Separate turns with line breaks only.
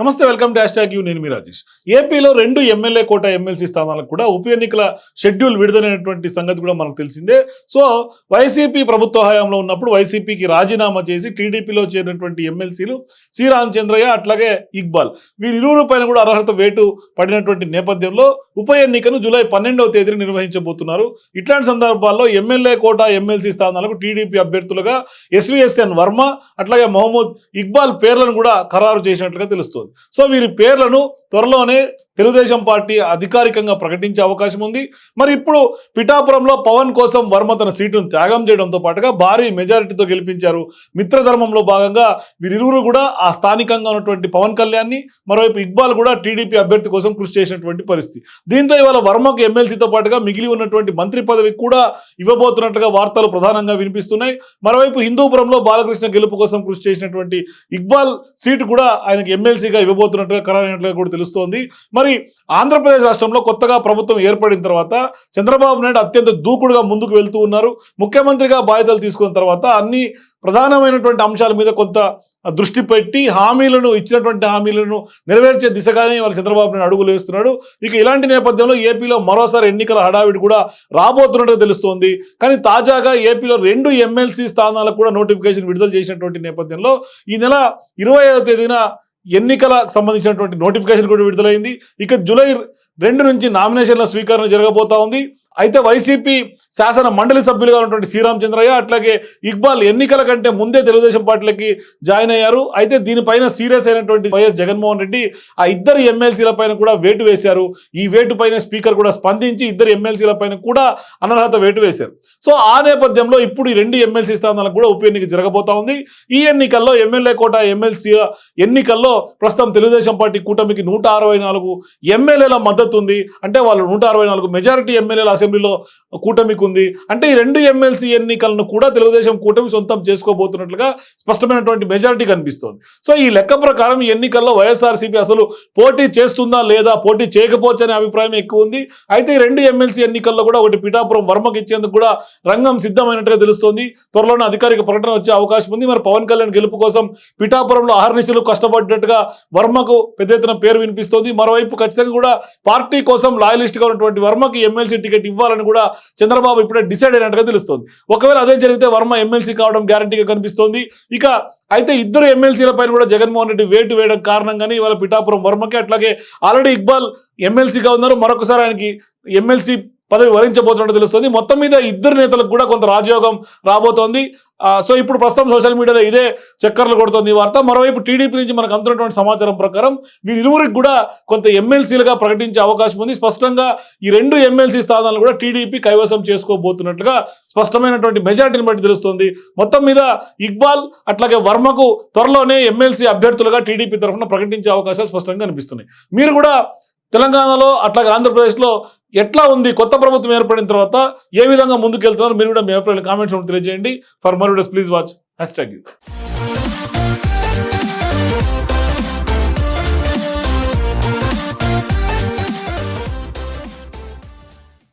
నమస్తే welcome dash tag you నేను మీ రాజేష్. ఏపీలో రెండు ఎమ్మెల్యే కోట ఎమ్మెల్సీ స్థానాలకు కూడా ఉప ఎన్నికల షెడ్యూల్ విడుదలైనటువంటి సంగతి కూడా మనకు తెలిసిందే. సో వైసీపీ ప్రభుత్వ హయాంలో ఉన్నప్పుడు వైసీపీకి రాజీనామా చేసి టీడీపీలో చేరినటువంటి ఎమ్మెల్సీలు సి. రామచంద్రయ్య అట్లాగే ఇక్బాల్. వీరిరువురు పైన కూడా అర్హత వేటు పడినటువంటి నేపథ్యంలో ఉప ఎన్నికను జూలై పన్నెండవ తేదీన నిర్వహించబోతున్నారు. ఇట్లాంటి సందర్భాల్లో ఎమ్మెల్యే కోట ఎమ్మెల్సీ స్థానాలకు టీడీపీ అభ్యర్థులుగా S V S N Varma అట్లాగే మహమ్మద్ ఇక్బాల్ పేర్లను కూడా ఖరారు చేసినట్లుగా తెలుస్తోంది. సో వీరి పేర్లను త్వరలోనే తెలుగుదేశం పార్టీ అధికారికంగా ప్రకటించే అవకాశం ఉంది. మరి ఇప్పుడు పిఠాపురంలో పవన్ కోసం వర్మ తన సీటును త్యాగం చేయడంతో పాటుగా భారీ మెజారిటీతో గెలిపించారు. మిత్రధర్మంలో భాగంగా వీరిరువురు కూడా ఆ స్థానికంగా ఉన్నటువంటి పవన్ కళ్యాణ్ని మరోవైపు ఇక్బాల్ కూడా టీడీపీ అభ్యర్థి కోసం కృషి చేసినటువంటి పరిస్థితి. దీంతో ఇవాళ వర్మకు ఎమ్మెల్సీతో పాటుగా మిగిలి ఉన్నటువంటి మంత్రి పదవి కూడా ఇవ్వబోతున్నట్టుగా వార్తలు ప్రధానంగా వినిపిస్తున్నాయి. మరోవైపు హిందూపురంలో బాలకృష్ణ గెలుపు కోసం కృషి చేసినటువంటి ఇక్బాల్ సీటు కూడా ఆయనకు ఎమ్మెల్సీగా ఇవ్వబోతున్నట్టుగా ఖరారైనట్లుగా కూడా తెలుస్తోంది. మరి ఆంధ్రప్రదేశ్ రాష్ట్రంలో కొత్తగా ప్రభుత్వం ఏర్పడిన తర్వాత చంద్రబాబు నాయుడు అత్యంత దూకుడుగా ముందుకు వెళ్తూ ఉన్నారు. ముఖ్యమంత్రిగా బాధ్యతలు తీసుకున్న తర్వాత అన్ని ప్రధానమైనటువంటి అంశాల మీద కొంత దృష్టి పెట్టి హామీలను ఇచ్చినటువంటి హామీలను నెరవేర్చే దిశగానే వాళ్ళ చంద్రబాబు నాయుడు అడుగులు వేస్తున్నాడు. ఇక ఇలాంటి నేపథ్యంలో ఏపీలో మరోసారి ఎన్నికల హడావిడి కూడా రాబోతున్నట్టు తెలుస్తోంది. కానీ తాజాగా ఏపీలో రెండు ఎమ్మెల్సీ స్థానాలకు కూడా నోటిఫికేషన్ విడుదల చేసినటువంటి నేపథ్యంలో ఈ నెల ఇరవై తేదీన ఎన్నికలకు సంబంధించినటువంటి నోటిఫికేషన్ కూడా విడుదలైంది. ఇక జూలై రెండు నుంచి నామినేషన్ల స్వీకరణ జరగబోతా ఉంది. అయితే వైసీపీ శాసన మండలి సభ్యులుగా ఉన్నటువంటి శ్రీరామచంద్రయ్య అట్లాగే ఇక్బాల్ ఎన్నికల కంటే ముందే తెలుగుదేశం పార్టీలకి జాయిన్ అయ్యారు. అయితే దీనిపైన సీరియస్ అయినటువంటి వైఎస్ జగన్మోహన్ రెడ్డి ఆ ఇద్దరు ఎమ్మెల్సీల పైన కూడా వేటు వేశారు. ఈ వేటు పైన స్పీకర్ కూడా స్పందించి ఇద్దరు ఎమ్మెల్సీల పైన కూడా అనర్హత వేటు వేశారు. సో ఆ నేపథ్యంలో ఇప్పుడు ఈ రెండు ఎమ్మెల్సీ స్థానాలకు కూడా ఉప ఎన్నిక జరగబోతా ఉంది. ఈ ఎన్నికల్లో ఎమ్మెల్యే కోట ఎమ్మెల్సీ ఎన్నికల్లో ప్రస్తుతం తెలుగుదేశం పార్టీ కూటమికి నూట అరవై నాలుగు ఎమ్మెల్యేల మద్దతు ఉంది. అంటే వాళ్ళు నూట అరవై నాలుగు మెజారిటీ ఎమ్మెల్యేల అసెంబ్లీలో కూటమికి ఉంది అంటే ఈ రెండు ఎమ్మెల్సీ ఎన్నికలను కూడా తెలుగుదేశం కూటమి సొంతం చేసుకోబోతున్నట్లుగా స్పష్టమైనటువంటి మెజారిటీ కనిపిస్తోంది. సో ఈ లెక్క ప్రకారం ఈ ఎన్నికల్లో వైఎస్ఆర్సీపీ అసలు పోటీ చేస్తుందా లేదా పోటీ చేయకపోవచ్చు అనే అభిప్రాయం ఎక్కువ ఉంది. అయితే ఈ రెండు ఎమ్మెల్సీ ఎన్నికల్లో కూడా ఒకటి పిఠాపురం వర్మకి ఇచ్చేందుకు కూడా రంగం సిద్ధమైనట్టుగా తెలుస్తోంది. త్వరలోనే అధికారిక ప్రకటన వచ్చే అవకాశం ఉంది. మరి పవన్ కళ్యాణ్ గెలుపు కోసం పిఠాపురంలో అహర్నిశలు కష్టపడ్డట్టుగా వర్మకు పెద్ద ఎత్తున పేరు వినిపిస్తోంది. మరోవైపు ఖచ్చితంగా కూడా పార్టీ కోసం లాయలిస్ట్గా ఉన్నటువంటి వర్మకి ఎమ్మెల్సీ టికెట్ ఇవ్వాలని కూడా చంద్రబాబు ఇప్పుడే డిసైడ్ అయినట్టుగా తెలుస్తోంది. ఒకవేళ అదే జరిగితే వర్మ ఎమ్మెల్సీ కావడం గ్యారంటీగా కనిపిస్తోంది. ఇక అయితే ఇద్దరు ఎమ్మెల్సీల పైన కూడా జగన్మోహన్ రెడ్డి వేటు వేయడం కారణంగానే ఇవాళ పిఠాపురం వర్మకి అట్లాగే ఆల్రెడీ ఇక్బాల్ ఎమ్మెల్సీగా ఉన్నారు. మరొకసారి ఆయనకి ఎమ్మెల్సీ పదవి వరించబోతున్నట్టు తెలుస్తుంది. మొత్తం మీద ఇద్దరు నేతలకు కూడా కొంత రాజయోగం రాబోతోంది. సో ఇప్పుడు ప్రస్తుతం సోషల్ మీడియాలో ఇదే చక్కర్లు కొడుతుంది వార్త. మరోవైపు టీడీపీ నుంచి మనకు అందుతున్నటువంటి సమాచారం ప్రకారం వీరిరువురికి కూడా కొంత ఎమ్మెల్సీలుగా ప్రకటించే అవకాశం ఉంది. స్పష్టంగా ఈ రెండు ఎమ్మెల్సీ స్థానాలు కూడా టీడీపీ కైవసం చేసుకోబోతున్నట్లుగా స్పష్టమైనటువంటి మెజార్టీని బట్టి తెలుస్తుంది. మొత్తం మీద ఇక్బాల్ అట్లాగే వర్మకు త్వరలోనే ఎమ్మెల్సీ అభ్యర్థులుగా టీడీపీ తరఫున ప్రకటించే అవకాశాలు స్పష్టంగా కనిపిస్తున్నాయి. మీరు కూడా తెలంగాణలో అట్లాగే ఆంధ్రప్రదేశ్లో ఎట్లా ఉంది? కొత్త ప్రభుత్వం ఏర్పడిన తర్వాత ఏ విధంగా ముందుకు వెళ్తున్నారు మీరు కూడా మీ అభిప్రాయాలు కామెంట్స్ తెలియజేయండి. For more please watch hashtag you